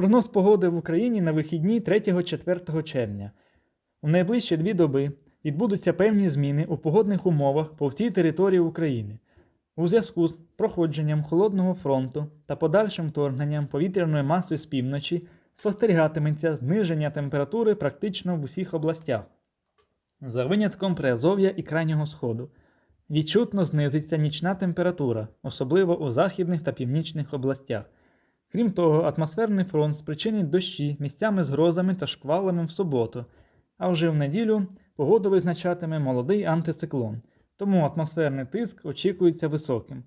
Прогноз погоди в Україні на вихідні 3-4 червня. У найближчі дві доби відбудуться певні зміни у погодних умовах по всій території України. У зв'язку з проходженням холодного фронту та подальшим вторгненням повітряної маси з півночі спостерігатиметься зниження температури практично в усіх областях. За винятком Приазов'я і крайнього сходу. Відчутно знизиться нічна температура, особливо у західних та північних областях. Крім того, атмосферний фронт спричинить дощі місцями з грозами та шквалами в суботу, а вже в неділю погоду визначатиме молодий антициклон, тому атмосферний тиск очікується високим.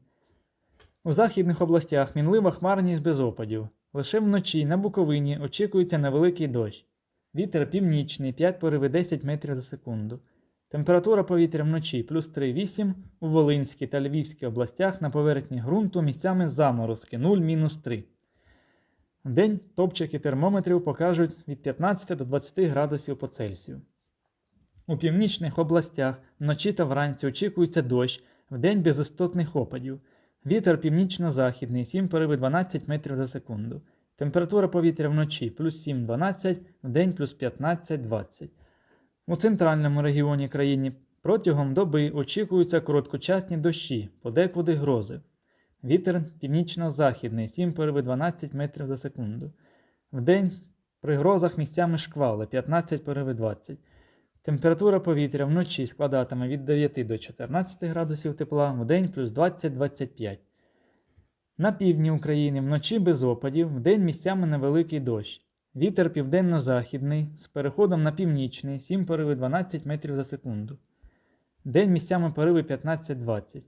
У західних областях мінлива хмарність без опадів. Лише вночі на Буковині очікується невеликий дощ. Вітер північний 5 пориви 10 метрів за секунду. Температура повітря вночі плюс 3,8 у Волинській та Львівській областях на поверхні ґрунту місцями заморозки 0-3. Вдень топчики термометрів покажуть від 15 до 20 градусів по Цельсію. У північних областях вночі та вранці очікується дощ, вдень без істотних опадів. Вітер північно-західний 7 пориви 12 метрів за секунду. Температура повітря вночі плюс 7-12, вдень плюс 15-20. У центральному регіоні країни протягом доби очікуються короткочасні дощі, подекуди грози. Вітер північно-західний 7 пориви 12 метрів за секунду. Вдень при грозах місцями шквали 15 пориви 20. Температура повітря вночі складатиме від 9 до 14 градусів тепла, вдень плюс 20-25. На півдні України вночі без опадів, вдень місцями невеликий дощ. Вітер південно-західний з переходом на північний 7 пориви 12 метрів за секунду. День місцями пориви 15-20.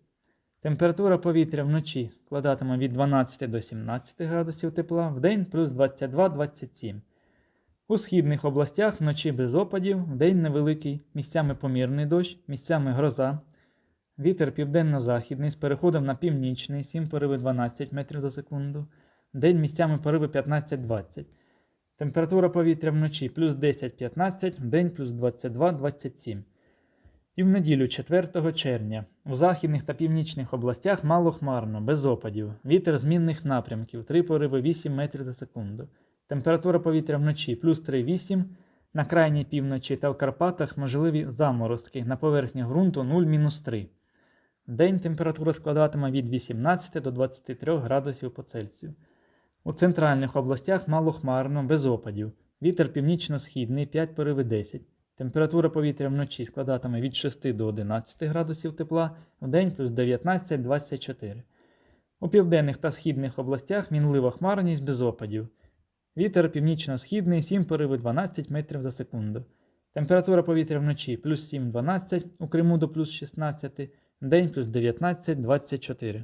Температура повітря вночі складатиме від 12 до 17 градусів тепла, вдень плюс 22-27. У східних областях вночі без опадів, вдень невеликий, місцями помірний дощ, місцями гроза. Вітер південно-західний з переходом на північний 7 пориви 12 метрів за секунду. День місцями пориви 15-20. Температура повітря вночі плюс 10-15, вдень плюс 22-27. І в неділю 4 червня у західних та північних областях мало хмарно, без опадів. Вітер змінних напрямків 3 пориви 8 метрів за секунду. Температура повітря вночі плюс 3,8, на крайній півночі та в Карпатах можливі заморозки на поверхні ґрунту 0-3. Вдень температура складатиме від 18 до 23 градусів по Цельсію. У центральних областях мало хмарно, без опадів. Вітер північно-східний 5 пориви 10. Температура повітря вночі складатиме від 6 до 11 градусів тепла, вдень плюс 19-24. У південних та східних областях мінлива хмарність без опадів. Вітер північно-східний 7 пориви 12 метрів за секунду. Температура повітря вночі плюс 7-12, у Криму до плюс 16, вдень плюс 19-24.